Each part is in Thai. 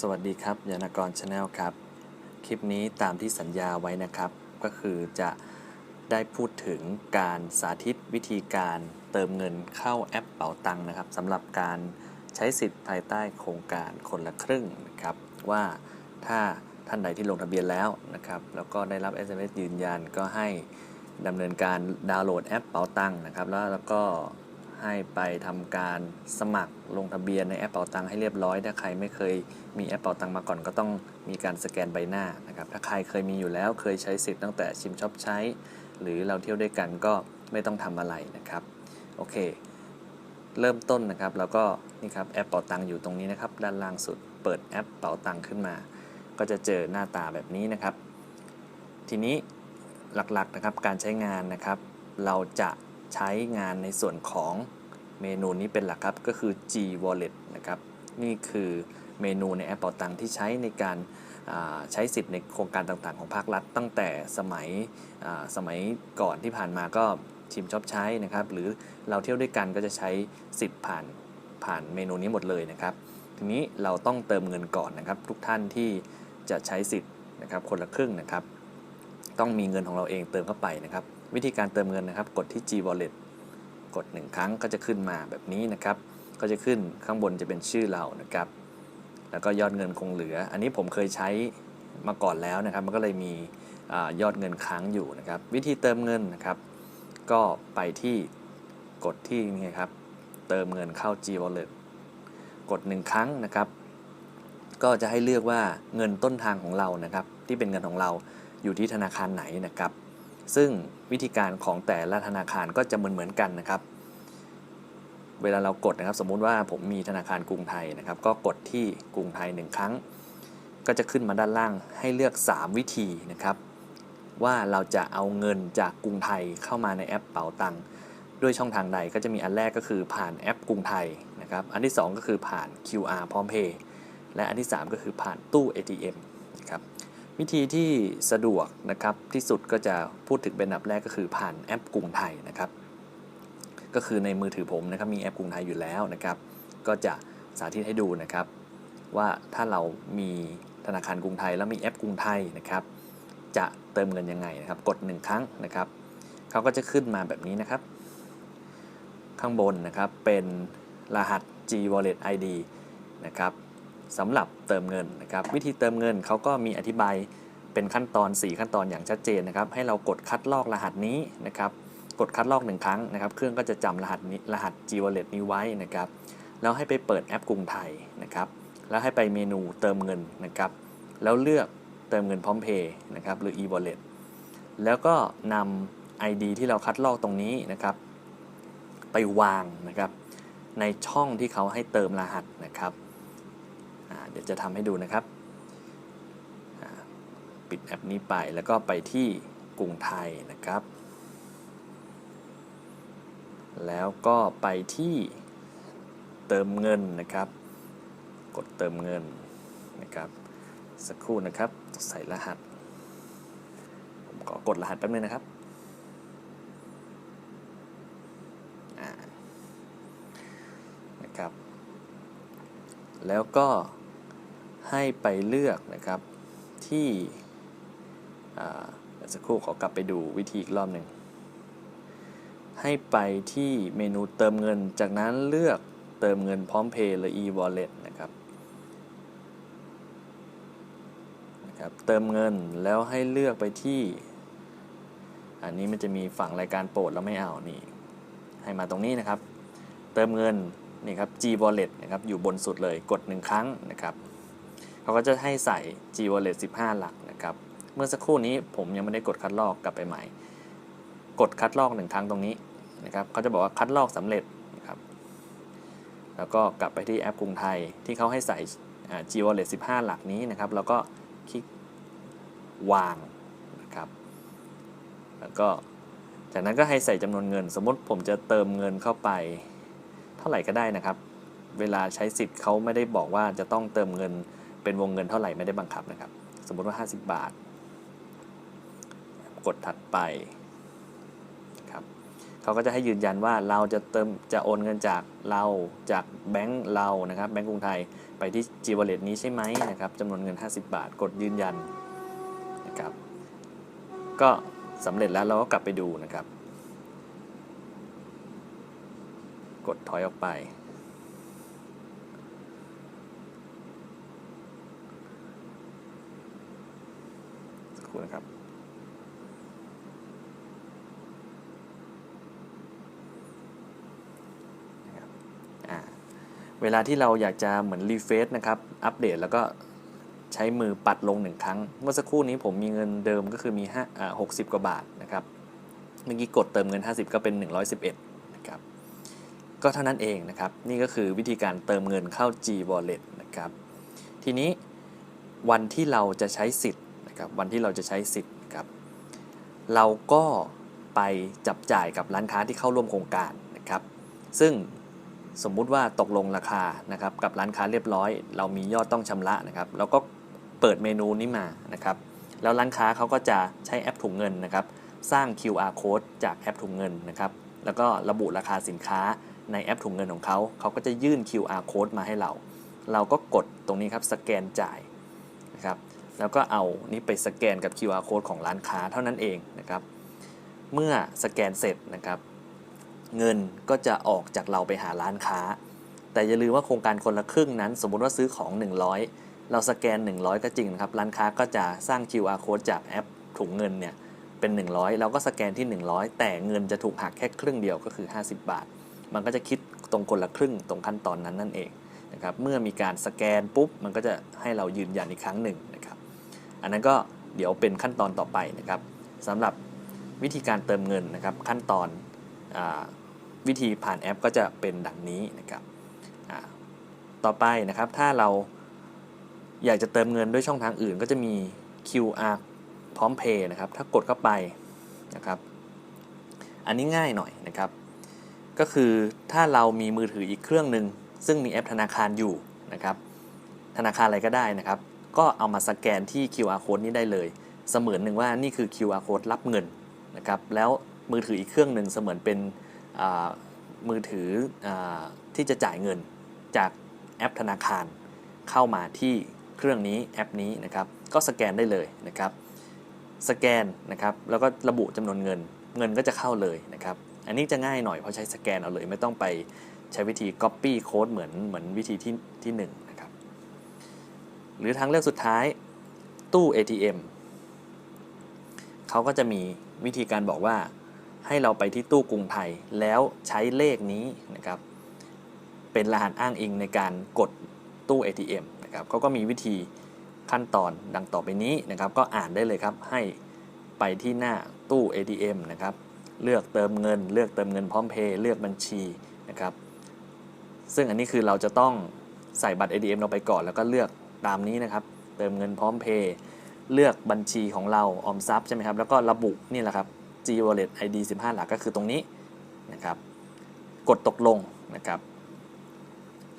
สวัสดีครับยานกรชาแนลครับ คลิปนี้ตามที่สัญญาไว้นะครับ ก็คือจะได้พูดถึงการสาธิตวิธีการเติมเงินเข้าแอปเป๋าตังค์นะครับสำหรับการใช้สิทธิ์ภายใต้โครงการคนละครึ่งนะครับ ว่าถ้าท่านใดที่ลงทะเบียนแล้วนะครับ แล้วก็ได้รับ SMS ยืนยันก็ให้ดำเนินการดาวน์โหลดแอปเป๋าตังค์นะครับ แล้วแล้วก็ ให้ไปทำการสมัครลงทะเบียนในแอปเป๋าตังค์ให้เรียบร้อย ถ้าใครไม่เคยมีแอปเป๋าตังค์มาก่อนก็ต้องมีการสแกนใบหน้านะครับ ถ้าใครเคยมีอยู่แล้วเคยใช้สิทธิ์ตั้งแต่ชิมช็อปใช้ หรือเราเที่ยวด้วยกันก็ไม่ต้องทำอะไรนะครับ โอเค เริ่มต้นนะครับแล้วก็นี่ครับแอปเป๋าตังค์อยู่ตรงนี้นะครับด้านล่างสุดเปิดแอปเป๋าตังค์ขึ้นมา ก็จะเจอหน้าตาแบบนี้นะครับ ทีนี้หลักๆนะครับการใช้งานนะครับ เราจะใช้งานในส่วนของ เมนูนี้เป็นหลักครับก็คือ G Wallet นะครับนี่คือเมนูในแอปเป๋าตังที่ใช้ในการใช้สิทธิ์ในโครงการต่างๆ ของภาครัฐ ตั้งแต่สมัยสมัยก่อนที่ผ่านมาก็ชิมชอบใช้นะครับ หรือเราเที่ยวด้วยกันก็จะใช้สิทธิ์ผ่านผ่านเมนูนี้หมดเลยนะครับ ทีนี้เราต้องเติมเงินก่อนนะครับ ทุกท่านที่จะใช้สิทธิ์นะครับคนละครึ่งนะครับ ต้องมีเงินของเราเองเติมเข้าไปนะครับ วิธีการเติมเงินนะครับ กดที่ G Wallet กด 1 ครั้งก็จะขึ้นมาแบบนี้นะครับ ก็จะขึ้นข้างบนจะเป็นชื่อเรานะครับ แล้วก็ยอดเงินคงเหลือ อันนี้ผมเคยใช้มาก่อนแล้วนะครับ มันก็เลยมีอยอดเงินค้างอยู่นะครับ วิธีเติมเงินนะครับ ก็ไปที่กดที่นี่ครับ เติมเงินเข้า G Wallet กด 1 ครั้งนะครับ ก็จะให้เลือกว่าเงินต้นทางของเรานะครับ ที่เป็นเงินของเราอยู่ที่ธนาคารไหนนะครับ ซึ่งวิธีการของแต่ละธนาคารก็จะเหมือนเหมือนๆกันนะครับ เวลาเรากดนะครับ สมมุติว่าผมมีธนาคารกรุงไทยนะครับ ก็กดที่กรุงไทย 1 ครั้ง ก็จะขึ้นมาด้านล่างให้เลือก 3 วิธีนะครับ ว่าเราจะเอาเงินจากกรุงไทยเข้ามาในแอปเป๋าตังค์ด้วยช่องทางใดก็จะมีอันแรกก็คือผ่านแอปกรุงไทยนะครับ อันที่ 2 ก็คือผ่าน QR พร้อมเพย์และอันที่ 3 ก็คือผ่านตู้ ATM นะครับ วิธีที่สะดวกนะครับที่สุดก็จะพูดถึงเป็นอันดับแรกก็คือผ่านแอปกรุงไทยนะครับ ก็คือในมือถือผมนะครับมีแอปกรุงไทยอยู่แล้วนะครับ ก็จะสาธิตให้ดูนะครับ ว่าถ้าเรามีธนาคารกรุงไทยแล้วมีแอปกรุงไทยนะครับ จะเติมเงินยังไงนะครับ กด 1 ครั้งนะครับเขาก็จะขึ้นมาแบบนี้นะครับ ข้างบนนะครับเป็นรหัส G Wallet ID นะครับ สำหรับเติมเงินนะครับวิธีเติมเงินเขาก็มีอธิบายเป็นขั้นตอน 4 ขั้นตอนอย่างชัดเจนนะครับให้เรากดคัดลอกรหัสนี้นะครับกดคัดลอกหนึ่งครั้งนะครับเครื่องก็จะจำรหัสนี้รหัส G Wallet นี้ไว้นะครับแล้วให้ไปเปิดแอปกรุงไทยนะครับแล้วให้ไปเมนูเติมเงินนะครับแล้วเลือกเติมเงินพร้อมเพย์นะครับหรือ e wallet แล้วก็นำ ID ที่เราคัดลอกตรงนี้นะครับ ไปวางนะครับในช่องที่เขาให้เติมรหัสนะครับ เดี๋ยวจะทำให้ดูนะครับ ปิดแอปนี้ไปแล้วก็ไปที่กรุงไทยนะครับ แล้วก็ไปที่เติมเงินนะครับ กดเติมเงินนะครับ สักครู่นะครับใส่รหัส ผมขอกดรหัสแป๊บนึงนะครับนะครับ แล้วก็ ให้ไปเลือกนะครับที่สักครู่ขอกลับไปดูวิธีอีกรอบหนึ่งให้ไปที่เมนูเติมเงิน จากนั้นเลือกเติมเงินพร้อมเพย์หรือ e-wallet นะครับนะครับ เติมเงินแล้วให้เลือกไปที่ อันนี้มันจะมีฝั่งรายการโปรดแล้วไม่เอานี่ ให้มาตรงนี้นะครับ เติมเงินนี่ครับ G Wallet นะครับ อยู่บนสุดเลยกด 1 ครั้งนะครับ เขาก็จะให้ใส่ G Wallet 15 หลักนะครับ เมื่อสักครู่นี้ผมยังไม่ได้กดคัดลอกกลับไปใหม่ กดคัดลอกหนึ่งครั้งตรงนี้นะครับเขาจะบอกว่าคัดลอกสำเร็จนะครับ แล้วก็กลับไปที่แอปกรุงไทยที่เขาให้ใส่ G Wallet 15 หลักนี้นะครับ แล้วก็คลิกวางนะครับ แล้วก็จากนั้นก็ให้ใส่จำนวนเงิน สมมติผมจะเติมเงินเข้าไป เท่าไหร่ก็ได้นะครับ เวลาใช้สิทธิ์เขาไม่ได้บอกว่าจะต้องเติมเงิน เป็นวงเงินเท่าไหร่ไม่ได้บังคับนะครับ สมมติว่า 50 บาท กดถัดไปครับเขาก็จะให้ยืนยันว่าเราจะเติมจะโอนเงินจากเราจากแบงก์เรานะครับแบงก์กรุงไทยไปที่ G Wallet นี้ใช่ไหมนะครับจำนวนเงิน 50 บาท กดยืนยันนะครับก็สำเร็จแล้วเราก็กลับไปดูนะครับ กดถอยออกไป สักครู่ นะครับเวลาที่เราอยากจะเหมือนรีเฟซนะครับ อัปเดตแล้วก็ใช้มือปัดลงหนึ่งครั้ง เมื่อสักครู่นี้ผมมีเงินเดิมก็คือมี5อ่า60กว่าบาทนะครับ เมื่อกี้กดเติมเงิน 50 ก็เป็น 111นะครับ ก็เท่านั้นเองนะครับ นี่ก็คือวิธีการเติมเงินเข้า G Wallet นะครับ ทีนี้วันที่เราจะใช้สิทธิ ครับวันที่เราจะใช้สิทธิ์ครับเราก็ไปจับจ่ายกับร้านค้าที่เข้าร่วมโครงการนะครับ ซึ่งสมมุติว่าตกลงราคานะครับกับร้านค้าเรียบร้อย เรามียอดต้องชำระนะครับเราก็เปิดเมนูนี้มานะครับ แล้วร้านค้าเขาก็จะใช้แอปถุงเงินนะครับ สร้าง QR code จากแอปถุงเงินนะครับ แล้วก็ระบุราคาสินค้าในแอปถุงเงินของเขา เขาก็จะยื่น QR code มาให้เรา เราก็กดตรงนี้ครับสแกนจ่ายนะครับ แล้วก็เอานี้ไปสแกนกับ QR code ของร้านค้าเท่านั้นเองนะครับ เมื่อสแกนเสร็จนะครับ เงินก็จะออกจากเราไปหาร้านค้า แต่อย่าลืมว่าโครงการคนละครึ่งนั้น สมมุติว่าซื้อของ 100 เราสแกน 100 ก็จริงนะครับ ร้านค้าก็จะสร้าง QR code จากแอปถุงเงินเนี่ยเป็น 100 เราก็สแกนที่ 100 แต่เงินจะถูกหักแค่ครึ่งเดียวก็คือ 50 บาท มันก็จะคิดตรงคนละครึ่งตรงขั้นตอนนั้นนั่นเองนะครับ เมื่อมีการสแกนปุ๊บ มันก็จะให้เรายืนยันอีกครั้งหนึ่งนะครับ อันนั้นก็เดี๋ยวเป็นขั้นตอนต่อไปนะครับสำหรับวิธีการเติมเงินนะครับ ขั้นตอนอวิธีผ่านแอปก็จะเป็นดังนี้นะครับต่อไปนะครับถ้าเราอยากจะเติมเงินด้วยช่องทางอื่น ก็จะมี QR พร้อมเพย์นะครับ ถ้ากดเข้าไปนะครับ อันนี้ง่ายหน่อยนะครับ ก็คือถ้าเรามีมือถืออีกเครื่องหนึ่งซึ่งมีแอปธนาคารอยู่นะครับ ธนาคารอะไรก็ได้นะครับ ก็เอามาสแกนที่ QR code นี้ได้เลย เสมือนหนึ่งว่านี่คือ QR code รับเงินนะครับแล้วมือถืออีกเครื่องหนึ่งเสมือนเป็นมือถืออที่จะจ่ายเงินจากแอปธนาคาร เข้ามาที่เครื่องนี้แอปนี้นะครับ ก็สแกนได้เลยนะครับ สแกนนะครับแล้วก็ระบุจำนวนเงิน เงินก็จะเข้าเลยนะครับ อันนี้จะง่ายหน่อยเพราะใช้สแกนเอาเลย ไม่ต้องไปใช้วิธี Copy Code เหมือนเหมือนวิธีที่ที่หนึ่ง หรือทางเลือกสุดท้ายตู้ ATM เขาก็จะมีวิธีการบอกว่าให้เราไปที่ตู้กรุงไทย แล้วใช้เลขนี้นะครับ เป็นรหัสอ้างอิงในการกดตู้ ATM นะครับเขาก็มีวิธีขั้นตอนดังต่อไปนี้นะครับ ก็อ่านได้เลยครับให้ไปที่หน้าตู้ ATM นะครับ เลือกเติมเงิน เลือกเติมเงินพร้อมเพย์เลือกบัญชีนะครับ ซึ่งอันนี้คือเราจะต้องใส่บัตร ATM เราไปก่อนแล้วก็เลือก ตามนี้นะครับ เติมเงินพร้อมเพย์เลือกบัญชีของเราออมทรัพย์ใช่ไหมครับ แล้วก็ระบุนี่แหละครับ G Wallet ID 15 หลักก็คือตรงนี้นะครับ กดตกลงนะครับ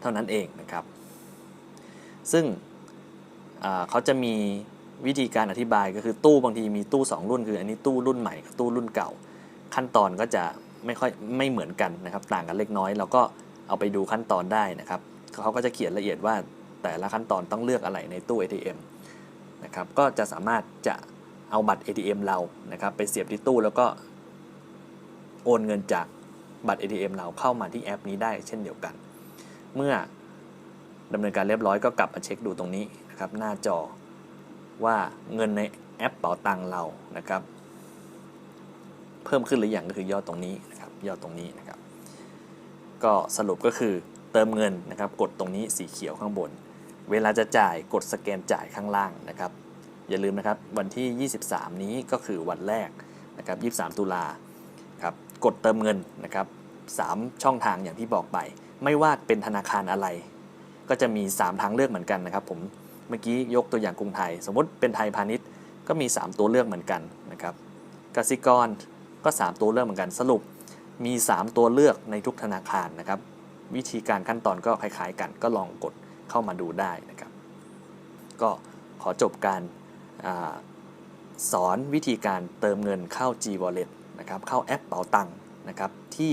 เท่านั้นเองนะครับ ซึ่งเขาจะมีวิธีการอธิบายก็คือตู้บางทีมีตู้ 2 รุ่น คืออันนี้ตู้รุ่นใหม่กับตู้รุ่นเก่า ขั้นตอนก็จะไม่ค่อยไม่เหมือนกันนะครับ ต่างกันเล็กน้อย เราก็เอาไปดูขั้นตอนได้นะครับเขาก็จะเขียนละเอียดว่า แต่ละขั้นตอนต้องเลือกอะไรในตู้ ATM นะครับก็จะสามารถจะเอาบัตร ATM เรานะครับไปเสียบที่ตู้แล้วก็โอนเงินจากบัตร ATM เราเข้ามาที่แอปนี้ได้เช่นเดียวกัน เมื่อดำเนินการเรียบร้อยก็กลับมาเช็คดูตรงนี้นะครับหน้าจอว่าเงินในแอปเป๋าตังเรานะครับ เพิ่มขึ้นหรือยังก็คือยอดตรงนี้นะครับยอดตรงนี้นะครับ ก็สรุปก็คือเติมเงินนะครับ กดตรงนี้สีเขียวข้างบน เวลาจะจ่ายกดสแกนจ่ายข้างล่างนะครับ อย่าลืมนะครับวันที่ 23 นี้ก็คือวันแรกนะครับ23 ตุลาครับกดเติมเงินนะครับ3ช่องทางอย่างที่บอกไป ไม่ว่าเป็นธนาคารอะไร ก็จะมี 3 ทางเลือกเหมือนกันนะครับ ผมเมื่อกี้ยกตัวอย่างกรุงไทย สมมติเป็นไทยพาณิชย์ก็มี 3 ตัวเลือกเหมือนกันนะครับกสิกรก็ 3 ตัวเลือกเหมือนกันสรุปมี 3 ตัวเลือกในทุกธนาคารนะครับ วิธีการขั้นตอนก็คล้ายๆกันก็ลองกด เข้ามาดูได้นะครับ ก็ขอจบการอาสอนวิธีการเติมเงินเข้า G Wallet นะครับเข้าแอปเป๋าตังค์นะครับที่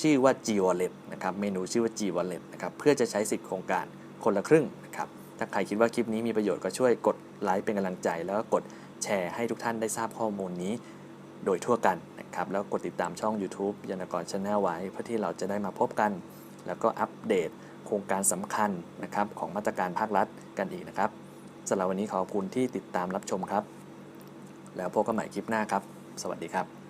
ชื่อว่า G Wallet นะครับเมนูชื่อว่า G Wallet นะครับเพื่อจะใช้สิทธิโครงการคนละครึ่งนะครับถ้าใครคิดว่าคลิปนี้มีประโยชน์ก็ช่วยกดไลค์เป็นกำลังใจ แล้วก็กดแชร์ให้ทุกท่านได้ทราบข้อมูลนี้ โดยทั่วกันนะครับแล้วกดติดตามช่อง YouTube ยานกรชาแนลไว้ เพื่อที่เราจะได้มาพบกัน แล้วก็อัปเดต โครงการสำคัญนะครับของมาตรการภาครัฐกันอีกนะครับสำหรับวันนี้ขอบคุณที่ติดตามรับชมครับ แล้วพบกันใหม่คลิปหน้าครับ สวัสดีครับ